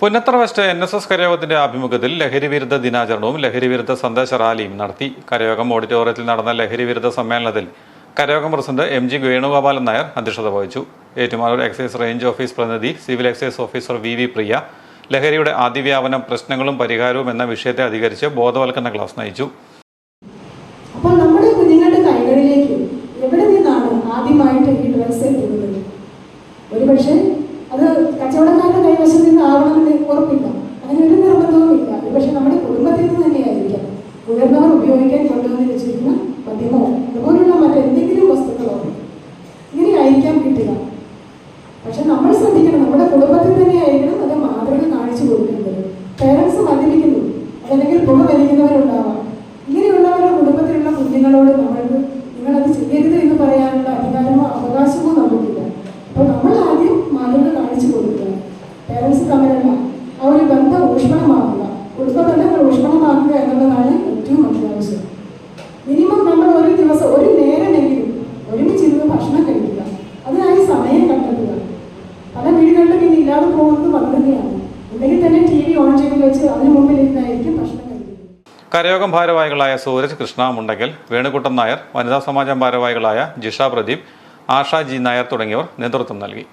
Punnathara west N S S കരയോഗത്തിന്റെ ആഭിമുഖ്യത്തിൽ ലഹരിവിരുദ്ധ ദിനാചരണവും ലഹരിവിരുദ്ധ സന്ദേശ റാലിയും നടത്തി കരയോഗം ഓഡിറ്റോറിയത്തിൽ നടന്ന ലഹരിവിരുദ്ധ സമ്മേളനത്തിൽ കരയോഗം president M G Venugopalan Nair അധ്യക്ഷത വഹിച്ചു. ഏറ്റുമാനൂർ എക്സൈസ് റേഞ്ച് ഓഫീസ് പ്രതിനിധി civil excise officer V V Priya ലഹരിയുടെ അതിവ്യാപനം പ്രശ്നങ്ങളും പരിഹാരവും എന്ന വിഷയത്തെ അധികരിച്ച് ബോധവൽക്കരണ ക്ലാസ് നയിച്ചു. അപ്പോൾ നമ്മുടെ നിന്നാണ് ഒരുപക്ഷെ അത് നിന്ന് ആവണമെന്ന് ഉറപ്പില്ല. അങ്ങനെ ഒരു നിർബന്ധവുമില്ല. പക്ഷെ നമ്മുടെ കുടുംബത്തിൽ നിന്ന് തന്നെയായിരിക്കാം. മുതിർന്നവർ ഉപയോഗിക്കാൻ കൊണ്ടുവന്ന് വെച്ചിരിക്കുന്ന മദ്യമോ അതുപോലുള്ള മറ്റെന്തെങ്കിലും വസ്തുക്കളോ ഇങ്ങനെ ആയിരിക്കാം കിട്ടുക പക്ഷെ നമ്മൾ ശ്രദ്ധിക്കണം നമ്മുടെ കുടുംബത്തിൽ തന്നെയായിരിക്കണം അത് മാതൃക കാണിച്ചു കൊടുക്കുന്നത് പേരൻസ് മദ്യപിക്കുന്നു അല്ലെങ്കിൽ പുക വലിക്കുന്നവരുണ്ടാവാം. ഇങ്ങനെയുള്ളവരുടെ കുടുംബത്തിലുള്ള കുഞ്ഞുങ്ങളോട് നമ്മൾ നിങ്ങളത് ചെയ്യരുത് എന്ന് പറയാനുള്ള അധികാരമോ അവകാശമോ നമുക്കില്ല അപ്പോൾ നമ്മൾ ഏറ്റവും അത്യാവശ്യം മിനിമം നമ്മൾ ഒരു ദിവസം ഒരു നേരമെങ്കിലും ഒരുമിച്ചിരുന്ന് ഭക്ഷണം കഴിക്കുക. അതിനായി സമയം കണ്ടെത്തുക. പല വീടുകളിലും ഇനി ഇല്ലാതെ പോകുന്നത് വന്നതന്നെയാണ് ഉണ്ടെങ്കിൽ തന്നെ ടി വി ഓൺ ചെയ്ത് വെച്ച് അതിന് മുമ്പിൽ ഇരുന്നായിരിക്കും ഭക്ഷണം കരയോഗം ഭാരവാഹികളായ സൂരജ് കൃഷ്ണ മുണ്ടെങ്കിൽ വേണുകുട്ടൻ നായർ വനിതാ സമാജം ഭാരവാഹികളായ ജിഷ പ്രദീപ് ആഷ ജി നായർ തുടങ്ങിയവർ നേതൃത്വം നൽകി.